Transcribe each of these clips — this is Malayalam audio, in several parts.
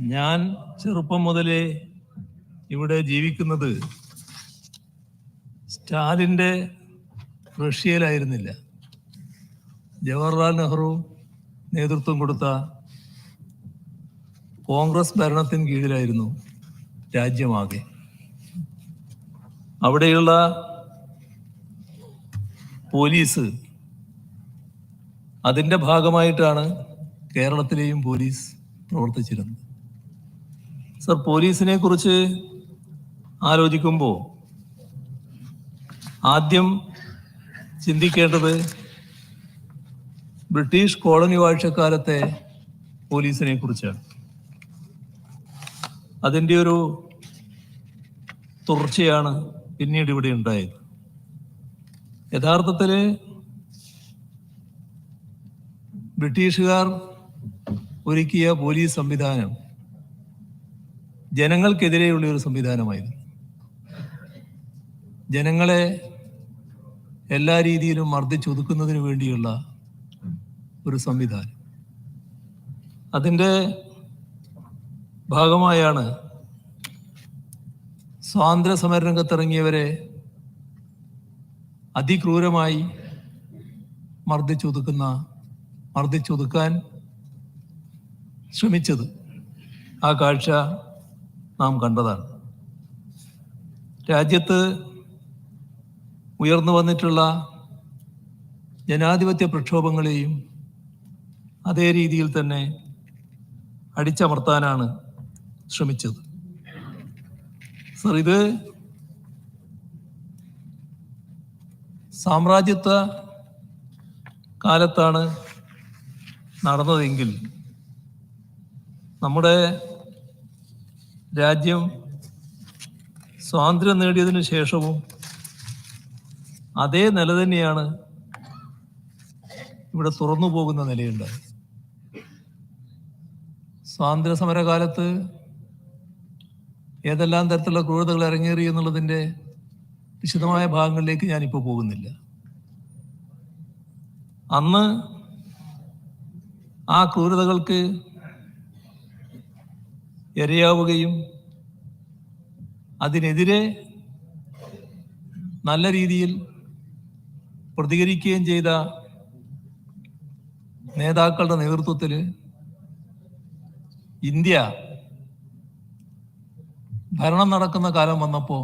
ഞാൻ ചെറുപ്പം മുതലേ ഇവിടെ ജീവിക്കുന്നത് സ്റ്റാലിന്റെ റഷ്യയിലായിരുന്നില്ല. ജവഹർലാൽ നെഹ്റു നേതൃത്വം കൊടുത്ത കോൺഗ്രസ് ഭരണത്തിന് കീഴിലായിരുന്നു രാജ്യമാകെ. അവിടെയുള്ള പോലീസ് അതിന്റെ ഭാഗമായിട്ടാണ് കേരളത്തിലെയും പോലീസ് പ്രവർത്തിച്ചിരുന്നത്. സർ പോലീസിനെ കുറിച്ച് ആലോചിക്കുമ്പോൾ ആദ്യം ചിന്തിക്കേണ്ടത് ബ്രിട്ടീഷ് കോളനി വാഴ്ചക്കാലത്തെ പോലീസിനെ കുറിച്ചാണ്. അതിന്റെ ഒരു തുടർച്ചയാണ് പിന്നീട് ഇവിടെ ഉണ്ടായത്. യഥാർത്ഥത്തിൽ ബ്രിട്ടീഷുകാർ ഒരുക്കിയ പോലീസ് സംവിധാനം ജനങ്ങൾക്കെതിരെയുള്ള ഒരു സംവിധാനമായിരുന്നു ജനങ്ങളെ എല്ലാ രീതിയിലും മർദ്ദിച്ചൊതുക്കുന്നതിന് വേണ്ടിയുള്ള ഒരു സംവിധാനം. അതിന്റെ ഭാഗമായാണ് സ്വാതന്ത്ര്യ സമരരംഗത്തിറങ്ങിയവരെ അതിക്രൂരമായി മർദ്ദിച്ചൊതുക്കുന്ന മർദ്ദിച്ചൊതുക്കാൻ ശ്രമിച്ചത്. ആ കാഴ്ച നാം കണ്ടതാണ്. രാജ്യത്ത് ഉയർന്നു വന്നിട്ടുള്ള ജനാധിപത്യ പ്രക്ഷോഭങ്ങളെയും അതേ രീതിയിൽ തന്നെ അടിച്ചമർത്താനാണ് ശ്രമിച്ചത്. സർ ഇത് സാമ്രാജ്യത്വ കാലത്താണ് നടന്നതെങ്കിൽ നമ്മുടെ രാജ്യം സ്വാതന്ത്ര്യം നേടിയതിനു ശേഷവും അതേ നില തന്നെയാണ് ഇവിടെ തുറന്നു പോകുന്ന നിലയുണ്ട്. സ്വാതന്ത്ര്യ സമരകാലത്ത് ഏതെല്ലാം തരത്തിലുള്ള ക്രൂരതകൾ ഇറങ്ങേറി എന്നുള്ളതിന്റെ വിശദമായ ഭാഗങ്ങളിലേക്ക് ഞാനിപ്പോൾ പോകുന്നില്ല. അന്ന് ആ ക്രൂരതകൾക്ക് ഇരയാവുകയും അതിനെതിരെ നല്ല രീതിയിൽ പ്രതികരിക്കുകയും ചെയ്ത നേതാക്കളുടെ നേതൃത്വത്തിൽ ഇന്ത്യ ഭരണം നടക്കുന്ന കാലം വന്നപ്പോൾ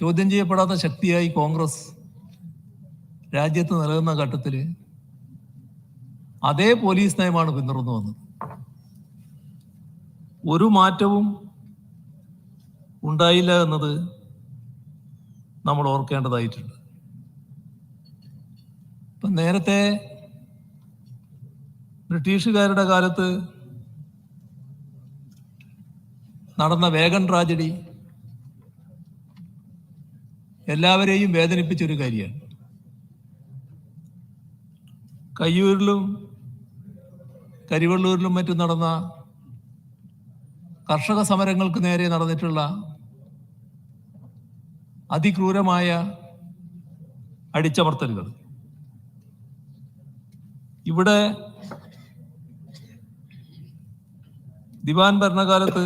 ചോദ്യം ചെയ്യപ്പെടാത്ത ശക്തിയായി കോൺഗ്രസ് രാജ്യത്ത് നിലനിന്ന ഘട്ടത്തിൽ അതേ പോലീസ് നയമാണ് പിന്തുടർന്നു വന്നത്. ഒരു മാറ്റവും ഉണ്ടായില്ല എന്നത് നമ്മൾ ഓർക്കേണ്ടതായിട്ടുണ്ട്. ഇപ്പം നേരത്തെ ബ്രിട്ടീഷുകാരുടെ കാലത്ത് നടന്ന വേഗൻ ട്രാജഡി എല്ലാവരെയും വേദനിപ്പിച്ചൊരു കാര്യമാണ്. കയ്യൂരിലും കരിവള്ളൂരിലും മറ്റും നടന്ന കർഷക സമരങ്ങൾക്ക് നേരെ നടന്നിട്ടുള്ള അതിക്രൂരമായ അടിച്ചമർത്തലുകൾ. ഇവിടെ ദിവാൻ ഭരണകാലത്ത്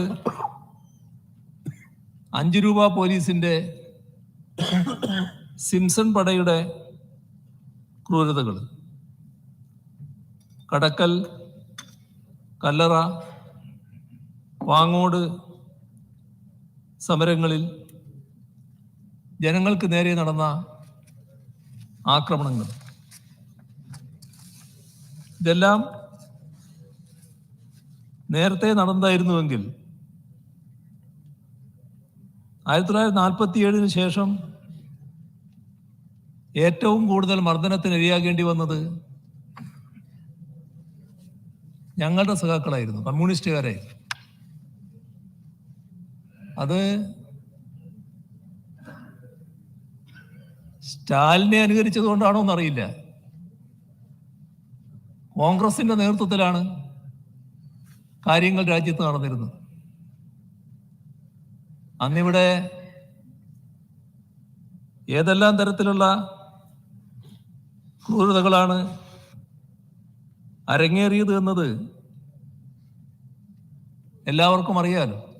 അഞ്ചു രൂപ പോലീസിന്റെ സിംസൺ പടയുടെ ക്രൂരതകൾ. കടക്കൽ കല്ലറ വാങ്ങോട് സമരങ്ങളിൽ ജനങ്ങൾക്ക് നേരെ നടന്ന ആക്രമണങ്ങൾ. ഇതെല്ലാം നേരത്തെ നടന്നായിരുന്നുവെങ്കിൽ ആയിരത്തി തൊള്ളായിരത്തി നാൽപ്പത്തി ഏഴിന് ശേഷം ഏറ്റവും കൂടുതൽ മർദ്ദനത്തിന് ഇരയാകേണ്ടി വന്നത് ഞങ്ങളുടെ സഖാക്കളായിരുന്നു കമ്മ്യൂണിസ്റ്റുകാരായിരുന്നു. അത് സ്റ്റാലിനെ അനുകരിച്ചത് കൊണ്ടാണോ എന്നറിയില്ല. കോൺഗ്രസിന്റെ നേതൃത്വത്തിലാണ് കാര്യങ്ങൾ രാജ്യത്ത് നടന്നിരുന്നത്. അന്നിവിടെ ഏതെല്ലാം തരത്തിലുള്ള ക്രൂരതകളാണ് അരങ്ങേറിയത് എന്നത് എല്ലാവർക്കും അറിയാലോ.